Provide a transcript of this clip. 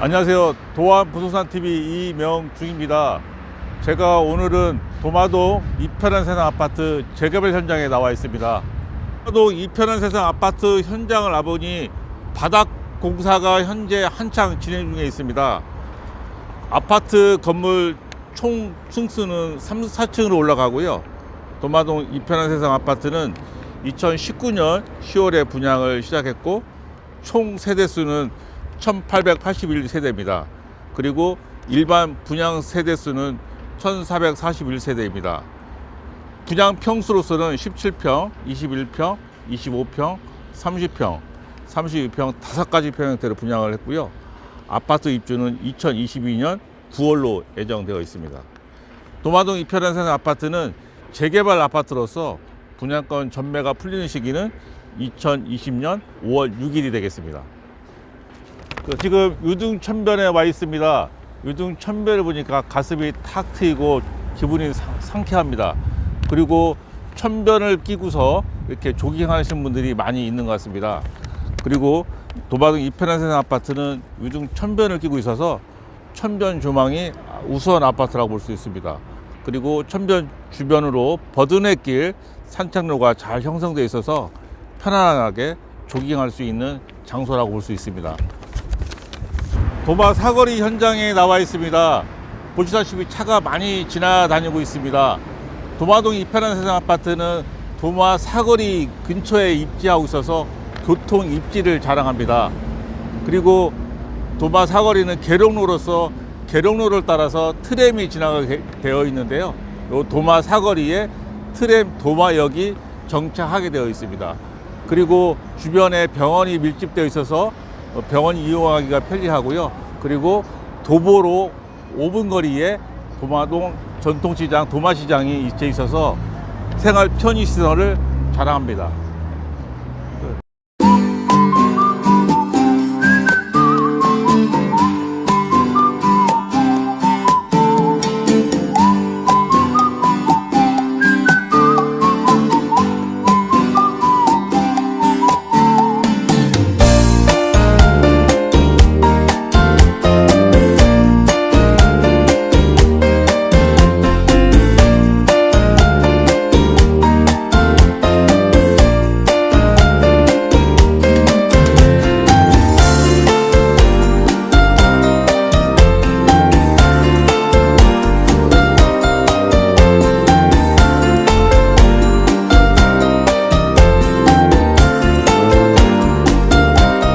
안녕하세요. 도안 부동산 TV 이명중입니다. 제가 오늘은 도마동 이편한 세상 아파트 재개발 현장에 나와 있습니다. 도마동 이편한 세상 아파트 현장을 와보니 바닥 공사가 현재 한창 진행 중에 있습니다. 아파트 건물 총 층수는 34층으로 올라가고요. 도마동 이편한 세상 아파트는 2019년 10월에 분양을 시작했고 총 세대수는 1881세대입니다. 그리고 일반 분양 세대 수는 1441세대입니다. 분양 평수로서는 17평, 21평, 25평, 30평, 32평 다섯 가지 평형태로 분양을 했고요. 아파트 입주는 2022년 9월로 예정되어 있습니다. 도마동 이편한 세상 아파트는 재개발 아파트로서 분양권 전매가 풀리는 시기는 2020년 5월 6일이 되겠습니다. 그 지금 유등천변에 와 있습니다. 유등천변을 보니까 가슴이 탁 트이고 기분이 상- 상쾌합니다. 그리고 천변을 끼고서 이렇게 조깅하시는 분들이 많이 있는 것 같습니다. 그리고 도마동 이편한 세상 아파트는 유등 천변을 끼고 있어서 천변 조망이 우수한 아파트라고 볼 수 있습니다. 그리고 천변 주변으로 버드네길 산책로가 잘 형성되어 있어서 편안하게 조깅할 수 있는 장소라고 볼 수 있습니다. 도마 사거리 현장에 나와 있습니다. 보시다시피 차가 많이 지나다니고 있습니다. 도마동 이편한 세상 아파트는 도마 사거리 근처에 입지하고 있어서 교통 입지를 자랑합니다. 그리고 도마 사거리는 계룡로로서 계룡로를 따라서 트램이 지나가게 되어 있는데요. 이 도마 사거리에 트램 도마역이 정차하게 되어 있습니다. 그리고 주변에 병원이 밀집되어 있어서 병원 이용하기가 편리하고요. 그리고 도보로 5분 거리에 도마동 전통시장 도마시장이 위치해 있어서 생활 편의 시설을 자랑합니다.